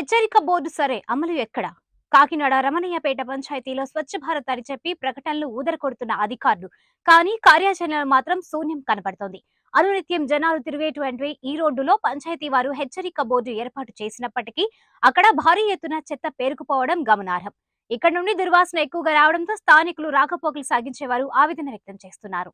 హెచ్చరిక బోర్డు సరే అమలు ఎక్కడ? కాకినాడ రమణయ్యపేట పంచాయతీలో స్వచ్ఛ భారత్ అని చెప్పి ప్రకటనలు ఊదరకొడుతున్న అధికారులు. కానీ కార్యాచరణలు మాత్రం శూన్యం కనబడుతోంది అనునిత్యం జనాలు తిరిగేటువంటి ఈ రోడ్డులో పంచాయతీ వారు హెచ్చరిక బోర్డు ఏర్పాటు చేసినప్పటికీ అక్కడ భారీ ఎత్తున చెత్త పేరుకుపోవడం గమనార్హం. ఇక్కడ నుండి దుర్వాసన ఎక్కువగా రావడంతో స్థానికులు రాకపోకలు సాగించేవారు ఆవేదన వ్యక్తం చేస్తున్నారు.